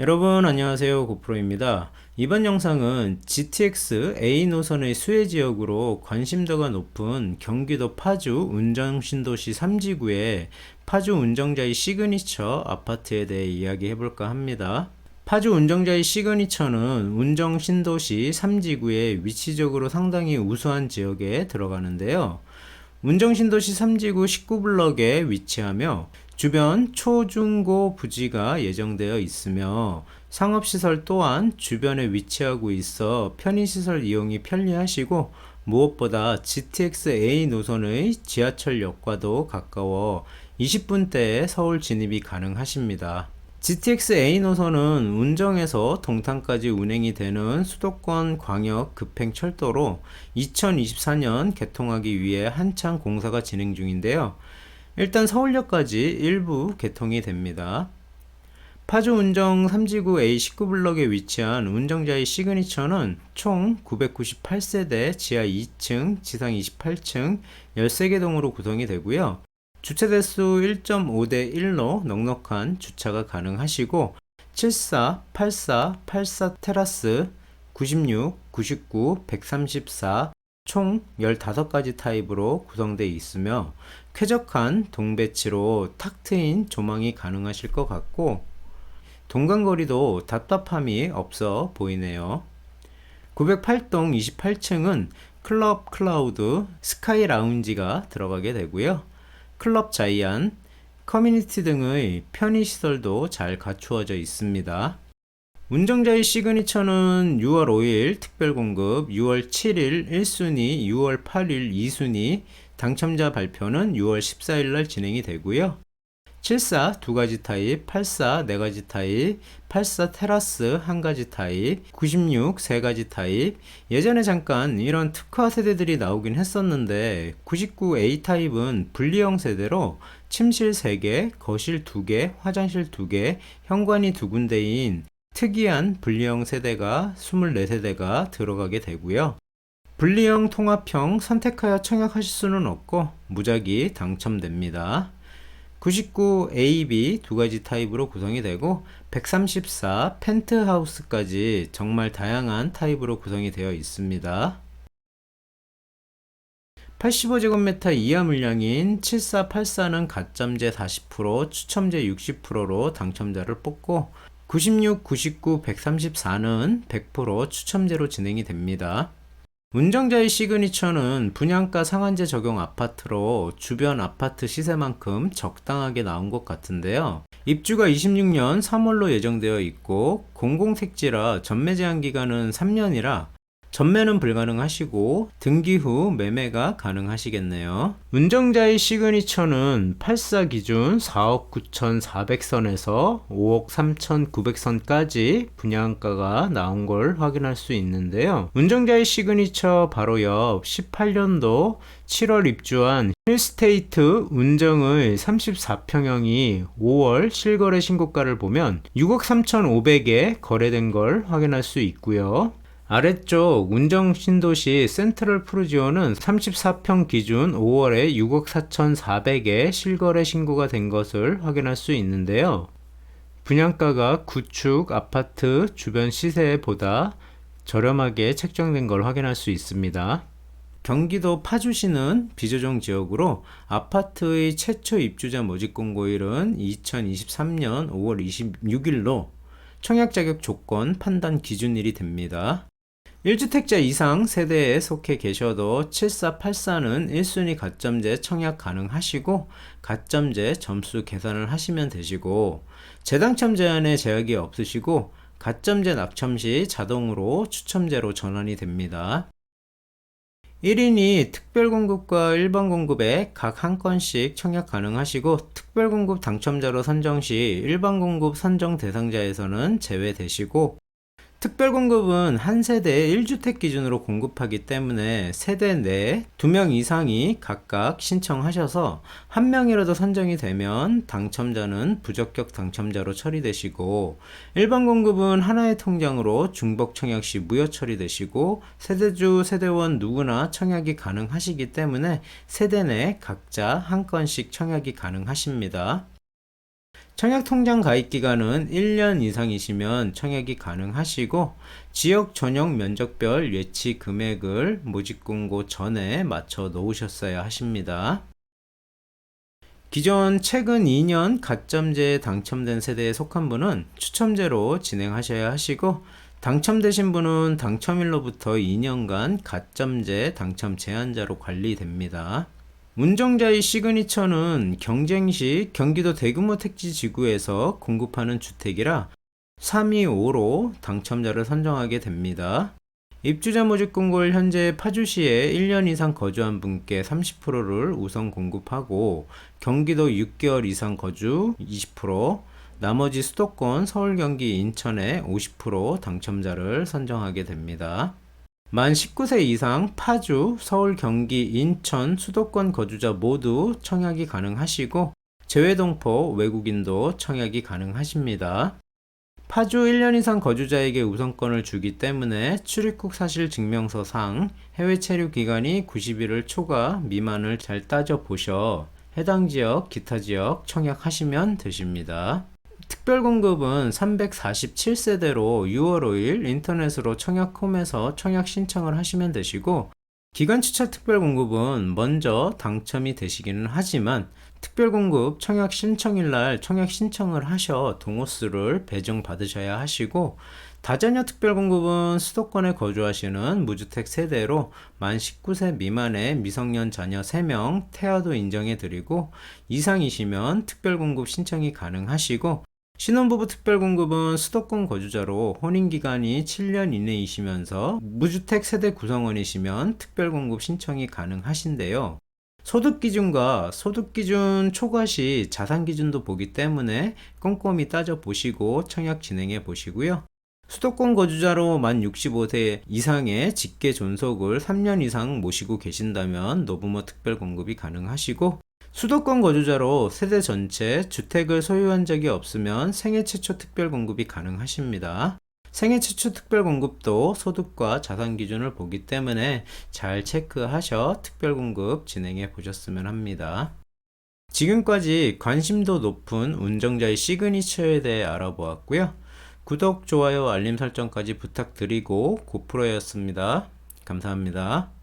여러분 안녕하세요 고프로입니다. 이번 영상은 GTX A 노선의 수혜 지역으로 관심도가 높은 경기도 파주 운정신도시 3지구의 파주 운정자의 시그니처 아파트에 대해 이야기해 볼까 합니다. 파주 운정자의 시그니처는 운정 신도시 3지구의 위치적으로 상당히 우수한 지역에 들어가는데요. 운정 신도시 3지구 19블럭에 위치하며 주변 초중고 부지가 예정되어 있으며 상업시설 또한 주변에 위치하고 있어 편의시설 이용이 편리하시고 무엇보다 GTX A 노선의 지하철역과도 가까워 20분대에 서울 진입이 가능하십니다. GTX A 노선은 운정에서 동탄까지 운행이 되는 수도권 광역 급행 철도로 2024년 개통하기 위해 한창 공사가 진행 중인데요. 일단 서울역까지 일부 개통이 됩니다. 파주 운정 3지구 A19블럭에 위치한 운정자의 시그니처는 총 998세대 지하 2층, 지상 28층 13개 동으로 구성이 되고요. 주차 대수 1.5대 1로 넉넉한 주차가 가능하시고 74, 84, 84 테라스, 96, 99, 134, 총 15가지 타입으로 구성되어 있으며 쾌적한 동배치로 탁 트인 조망이 가능하실 것 같고 동간거리도 답답함이 없어 보이네요. 908동 28층은 클럽 클라우드 스카이 라운지가 들어가게 되고요. 클럽 자이안, 커뮤니티 등의 편의시설도 잘 갖추어져 있습니다. 운정자의 시그니처는 6월 5일 특별 공급, 6월 7일 1순위, 6월 8일 2순위, 당첨자 발표는 6월 14일 날 진행이 되고요. 74 두 가지 타입, 84 네 가지 타입, 84 테라스 한 가지 타입, 96 세 가지 타입. 예전에 잠깐 이런 특화 세대들이 나오긴 했었는데 99 A 타입은 분리형 세대로 침실 3개, 거실 2개, 화장실 2개, 현관이 두 군데인 특이한 분리형 세대가 24세대가 들어가게 되고요. 분리형 통합형 선택하여 청약하실 수는 없고 무작위 당첨됩니다. 99 A, B 두 가지 타입으로 구성이 되고 134 펜트하우스까지 정말 다양한 타입으로 구성이 되어 있습니다. 85제곱미터 이하 물량인 7484는 가점제 40%, 추첨제 60%로 당첨자를 뽑고 96, 99, 134는 100% 추첨제로 진행이 됩니다. 운정자의 시그니처는 분양가 상한제 적용 아파트로 주변 아파트 시세만큼 적당하게 나온 것 같은데요. 입주가 26년 3월로 예정되어 있고 공공택지라 전매 제한 기간은 3년이라 전매는 불가능하시고 등기 후 매매가 가능하시겠네요. 운정자의 시그니처는 84 기준 4억 9,400선에서 5억 3,900선까지 분양가가 나온 걸 확인할 수 있는데요. 운정자의 시그니처 바로 옆 18년도 7월 입주한 힐스테이트 운정의 34평형이 5월 실거래 신고가를 보면 6억 3,500에 거래된 걸 확인할 수 있고요. 아래쪽 운정 신도시 센트럴 프루지오는 34평 기준 5월에 6억 4,400에 실거래 신고가 된 것을 확인할 수 있는데요. 분양가가 구축 아파트 주변 시세보다 저렴하게 책정된 걸 확인할 수 있습니다. 경기도 파주시는 비조정 지역으로 아파트의 최초 입주자 모집 공고일은 2023년 5월 26일로 청약 자격 조건 판단 기준일이 됩니다. 1주택자 이상 세대에 속해 계셔도 7484는 1순위 가점제 청약 가능하시고 가점제 점수 계산을 하시면 되시고 재당첨 제한에 제약이 없으시고 가점제 낙첨 시 자동으로 추첨제로 전환이 됩니다. 1인이 특별공급과 일반 공급에 각 한 건씩 청약 가능하시고 특별공급 당첨자로 선정 시 일반 공급 선정 대상자에서는 제외되시고 특별 공급은 한 세대에 1주택 기준으로 공급하기 때문에 세대 내에 2명 이상이 각각 신청하셔서 한 명이라도 선정이 되면 당첨자는 부적격 당첨자로 처리되시고 일반 공급은 하나의 통장으로 중복 청약 시 무효 처리되시고 세대주 세대원 누구나 청약이 가능하시기 때문에 세대 내 각자 한 건씩 청약이 가능하십니다. 청약 통장 가입 기간은 1년 이상이시면 청약이 가능하시고 지역 전용 면적별 예치 금액을 모집 공고 전에 맞춰 놓으셨어야 하십니다. 기존 최근 2년 가점제에 당첨된 세대에 속한 분은 추첨제로 진행하셔야 하시고 당첨되신 분은 당첨일로부터 2년간 가점제 당첨 제한자로 관리됩니다. 운정자의 시그니처는 경쟁 시 경기도 대규모 택지 지구에서 공급하는 주택이라 325로 당첨자를 선정하게 됩니다. 입주자 모집 공고를 현재 파주시에 1년 이상 거주한 분께 30%를 우선 공급하고 경기도 6개월 이상 거주 20%, 나머지 수도권 서울, 경기, 인천에 50% 당첨자를 선정하게 됩니다. 만 19세 이상 파주, 서울, 경기, 인천, 수도권 거주자 모두 청약이 가능하시고 제외동포 외국인도 청약이 가능하십니다. 파주 1년 이상 거주자에게 우선권을 주기 때문에 출입국 사실 증명서상 해외 체류 기간이 90일을 초과 미만을 잘 따져 보셔 해당 지역, 기타 지역 청약하시면 되십니다. 특별 공급은 347세대로 6월 5일 인터넷으로 청약홈에서 청약 신청을 하시면 되시고 기간 추차 특별 공급은 먼저 당첨이 되시기는 하지만 특별 공급 청약 신청일 날 청약 신청을 하셔 동호수를 배정 받으셔야 하시고 다자녀 특별 공급은 수도권에 거주하시는 무주택 세대로 만 19세 미만의 미성년 자녀 3명 태아도 인정해 드리고 이상이시면 특별 공급 신청이 가능하시고 신혼부부 특별공급은 수도권 거주자로 혼인기간이 7년 이내이시면서 무주택 세대 구성원이시면 특별공급 신청이 가능하신데요. 소득 기준과 소득 기준 초과 시 자산 기준도 보기 때문에 꼼꼼히 따져 보시고 청약 진행해 보시고요. 수도권 거주자로 만 65세 이상의 직계 존속을 3년 이상 모시고 계신다면 노부모 특별 공급이 가능하시고 수도권 거주자로 세대 전체 주택을 소유한 적이 없으면 생애 최초 특별 공급이 가능하십니다. 생애 최초 특별 공급도 소득과 자산 기준을 보기 때문에 잘 체크하셔 특별 공급 진행해 보셨으면 합니다. 지금까지 관심도 높은 운정자의 시그니처에 대해 알아보았고요. 구독, 좋아요, 알림 설정까지 부탁드리고 고프로였습니다. 감사합니다.